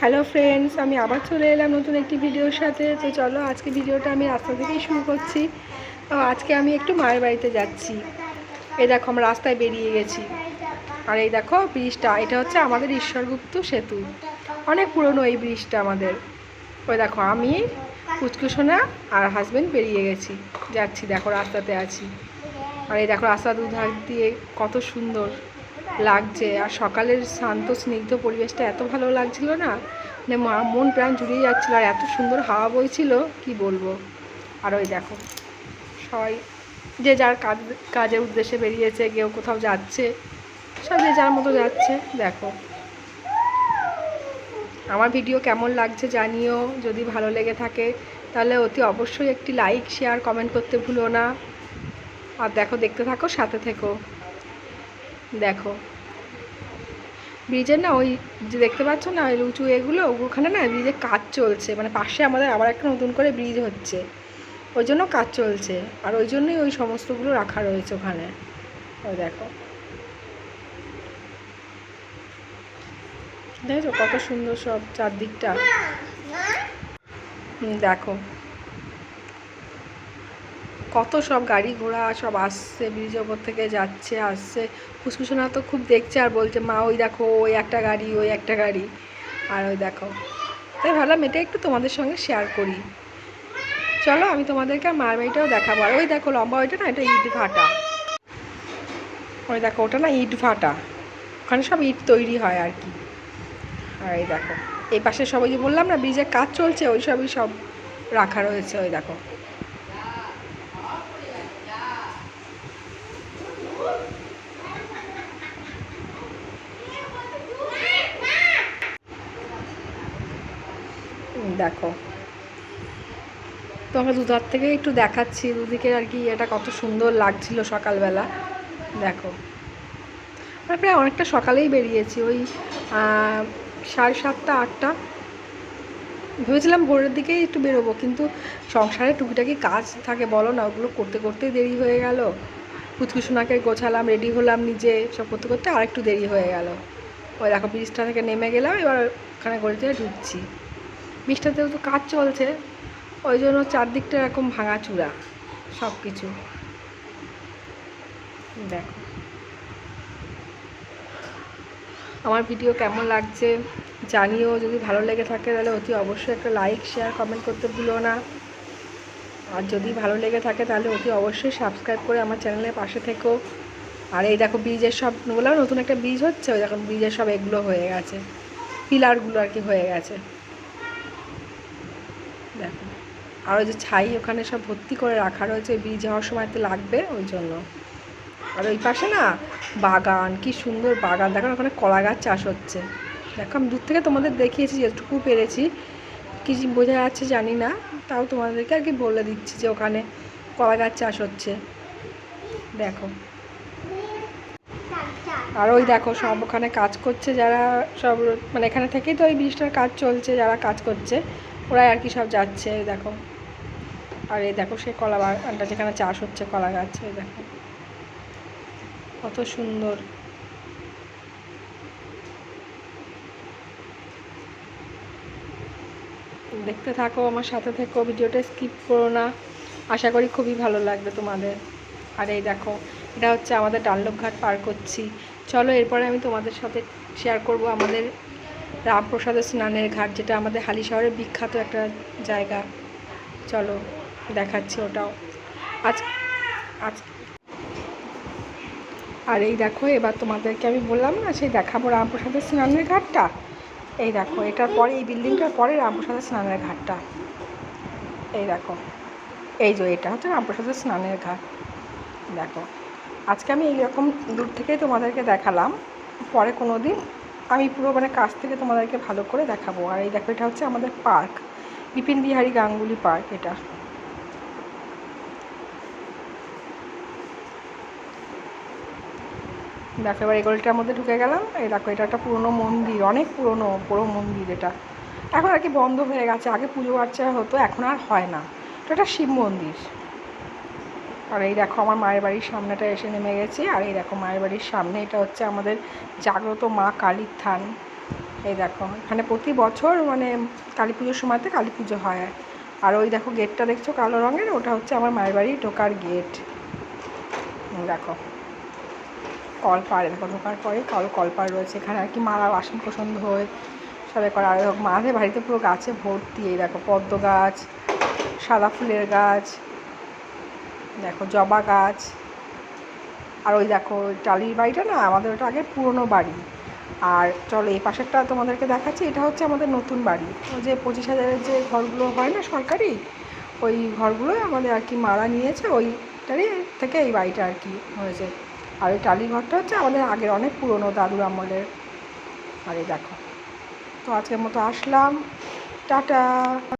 Hello friends আমি আবার চলে এলাম নতুন একটি ভিডিওর সাথে। তো চলো, আজকে ভিডিওটা আমি রাস্তা থেকেই শুরু করছি। আজকে আমি একটু মায়ের বাড়িতে যাচ্ছি। এই দেখো, আমরা রাস্তায় বেরিয়ে গেছি। আর এই দেখো, ব্রিজটা, এটা হচ্ছে আমাদের ঈশ্বরগুপ্ত সেতু। অনেক পুরনো এই ব্রিজটা আমাদের। ওই দেখো, আমি কুচকুসোনা আর হাজব্যান্ড বেরিয়ে গেছি। যাচ্ছি, দেখো, রাস্তাতে আছি। আর এই দেখো রাস্তা দুধার দিয়ে কত সুন্দর। লাগছে। আর সকালের শান্ত, স্নিগ্ধ পরিবেশটা এত ভালো লাগছিল না মানে মন প্রাণ জুড়িয়ে যাচ্ছিল, আর এত সুন্দর হাওয়া বইছিল, কি বলব? আর ওই দেখো, সবাই যে যার কাজ, কাজের উদ্দেশ্যে বেরিয়েছে, কেউ কোথাও যাচ্ছে, সব যে যার মতো যাচ্ছে, দেখো। আমার ভিডিও কেমন লাগছে জানিও, যদি ভালো লেগে থাকে, তাহলে অতি অবশ্যই একটি লাইক, শেয়ার, কমেন্ট করতে ভুলো না। আর দেখো, দেখতে থাকো, সাথে থেকো। দেখো। ব্রিজের না ওই যে দেখতে পাচ্ছ না, ওই উঁচু এগুলো ওখানে না ব্রিজের কাজ চলছে। মানে পাশে আমাদের আবার একটা নতুন করে ব্রিজ হচ্ছে। ওই জন্য কাজ চলছে। আর ওই জন্যই ওই সমস্তগুলো রাখা রয়েছে ওখানে। ওই দেখো। দেখেছ কত সুন্দর সব চারদিকটা? দেখো। কত সব গাড়ি ঘোড়া সব আসছে, ব্রিজের ওপর থেকে যাচ্ছে, আসছে। ফুসফুসোনা তো খুব দেখছে আর বলছে, মা, ওই দেখো, ওই একটা গাড়ি, ওই একটা গাড়ি। আর ওই দেখো। তাই ভাবলাম, এটা একটু তোমাদের সঙ্গে শেয়ার করি। চলো, আমি তোমাদেরকে আর মার বাড়িটাও দেখাবো। আর ওই দেখো, লম্বা ওইটা না, এটা ইট ভাটা। ওই দেখো, ওটা না ইট ভাটা। ওখানে সব ইট তৈরি হয় আর কি। আর এই দেখো, এই পাশে সবাই যে বললাম না, ব্রিজের কাজ চলছে, ওই সবই সব রাখা রয়েছে, ওই দেখো। দেখো। তো আমরা দুধার থেকে একটু দেখাচ্ছি দুদিকে আর কি এটা কত সুন্দর লাগছিল সকালবেলা। দেখো। আমরা প্রায় অনেকটা সকালেই বেরিয়েছি, ওই সাড়ে সাতটা, আটটা। ভেবেছিলাম ভোরের দিকেই একটু বেরোবো, কিন্তু সংসারে টুকিটাকি কাজ থাকে, বলো না, ওগুলো করতে করতেই দেরি হয়ে গেল। পুচকুসোনাকে গোছালাম, রেডি হলাম নিজে, সব করতে করতে আর একটু দেরি হয়ে গেল। ওই দেখো, ব্রিজটা থেকে নেমে গেলাম, এবার ওখানে গড়িতে ঢুকছি। ব্রিজটাতেও তো কাজ চলছে, ওই জন্য চারদিকটা এরকম ভাঙাচুরা, সব কিছু। দেখো। আমার ভিডিও কেমন লাগছে জানিও, যদি ভালো লেগে থাকে তাহলে অতি অবশ্যই একটা লাইক শেয়ার কমেন্ট করতে ভুলো না। আর যদি ভালো লেগে থাকে তাহলে অতি অবশ্যই সাবস্ক্রাইব করে আমার চ্যানেলের পাশে থেকো। আর এই দেখো ব্রিজের সব, বললাম নতুন একটা ব্রিজ হচ্ছে, ওই দেখো ব্রিজের সব এগুলো হয়ে গেছে পিলারগুলো আর কি হয়ে গেছে দেখো আর ওই যে ছাই ওখানে সব ভর্তি করে রাখা রয়েছে বীজ হওয়ার সময় তো লাগবে ওই জন্য। আর ওই পাশে না বাগান, কি সুন্দর বাগান। দেখো ওখানে কলা গাছ চাষ হচ্ছে। দেখো, আমি দূর থেকে তোমাদের দেখিয়েছি, যেটুকু পেরেছি। কি বোঝা যাচ্ছে জানি না, তাও তোমাদেরকে আর কি বলে দিচ্ছি যে ওখানে কলা গাছ চাষ হচ্ছে। দেখো। আর ওই দেখো, সব ওখানে কাজ করছে যারা সব মানে এখানে থেকেই তো ওই ব্রিজটার কাজ চলছে, যারা কাজ করছে, ওরাই আর কি সব যাচ্ছে, দেখো। আর এই দেখো সেই কলা বাগানটা যেখানে চাষ হচ্ছে, কলা গাছ, এই দেখো। কত সুন্দর। দেখতে থাকো, আমার সাথে থেকো, ভিডিওটা স্কিপ করো না। আশা করি খুবই ভালো লাগবে তোমাদের। আর এই দেখো, এটা হচ্ছে আমাদের ডাল্লভঘাট পার করছি। চলো, এরপরে আমি তোমাদের সাথে শেয়ার করব আমাদের রামপ্রসাদের স্নানের ঘাট, যেটা আমাদের হালি শহরের বিখ্যাত একটা জায়গা। চলো। দেখাচ্ছি ওটাও। আজ আজ। আর এই দেখো, এবার তোমাদেরকে আমি বললাম না, সেই দেখাবো রামপ্রসাদের স্নানের ঘাটটা। এই দেখো, এটার পরে, এই বিল্ডিংটার পরে রামপ্রসাদের স্নানের ঘাটটা। এই দেখো, এই যে এটা হচ্ছে রামপ্রসাদের স্নানের ঘাট। দেখো, আজকে আমি এইরকম দূর থেকেই তোমাদেরকে দেখালাম, পরে কোনো দিন আমি পুরো মানে কাছ থেকে তোমাদেরকে ভালো করে দেখাবো। আর এই দেখো, এটা হচ্ছে আমাদের পার্ক, বিপিন বিহারী গাঙ্গুলি পার্ক এটা। দেখো এবার এগোলটার মধ্যে ঢুকে গেলাম। এই দেখো, এটা একটা পুরনো মন্দির, অনেক পুরনো পুরো মন্দির এটা। এখন আর কি বন্ধ হয়ে গেছে, আগে পুজো আর্চা হতো, এখন আর হয় না। এটা শিব মন্দির। আর এই দেখো, আমার মায়ের বাড়ির সামনেটা এসে নেমে গেছি। আর এই দেখো, মায়ের বাড়ির সামনে এটা হচ্ছে আমাদের জাগ্রত মা কালীর থান। এই দেখো, এখানে প্রতি বছর মানে কালী পুজোর সময়তে কালী পুজো হয়। আর ওই দেখো, গেটটা দেখছ কালো রঙের, ওটা হচ্ছে আমার মায়ের বাড়ি ঢোকার গেট। দেখো। কলপাড় দেখো ঢোকার পরে কল কলপাড় রয়েছে এখানে আর কি, মালা, বাসন কোসন ধোয়, সবাই করে আর মাঝে বাড়িতে পুরো গাছে ভর্তি, এই দেখো পদ্ম গাছ, সাদা ফুলের গাছ, দেখো জবা গাছ, আর ওই দেখো টালির বাড়িটা না, আমাদের ওটা আগে পুরনো বাড়ি। আর চলো এই পাশেরটা তোমাদেরকে দেখাচ্ছি, এটা হচ্ছে আমাদের নতুন বাড়ি। ওই যে পঁচিশ হাজারের যে ঘরগুলো হয় না সরকারি, ওই ঘরগুলোই আমাদের আর কি মারা নিয়েছে, ওইটারই থেকে এই বাড়িটা আর কি হয়েছে। আর এই টালিঘরটা হচ্ছে আমাদের আগের অনেক পুরনো দাদুর আমলের। আর এই দেখো। তো আজকের মতো আসলাম। টাটা।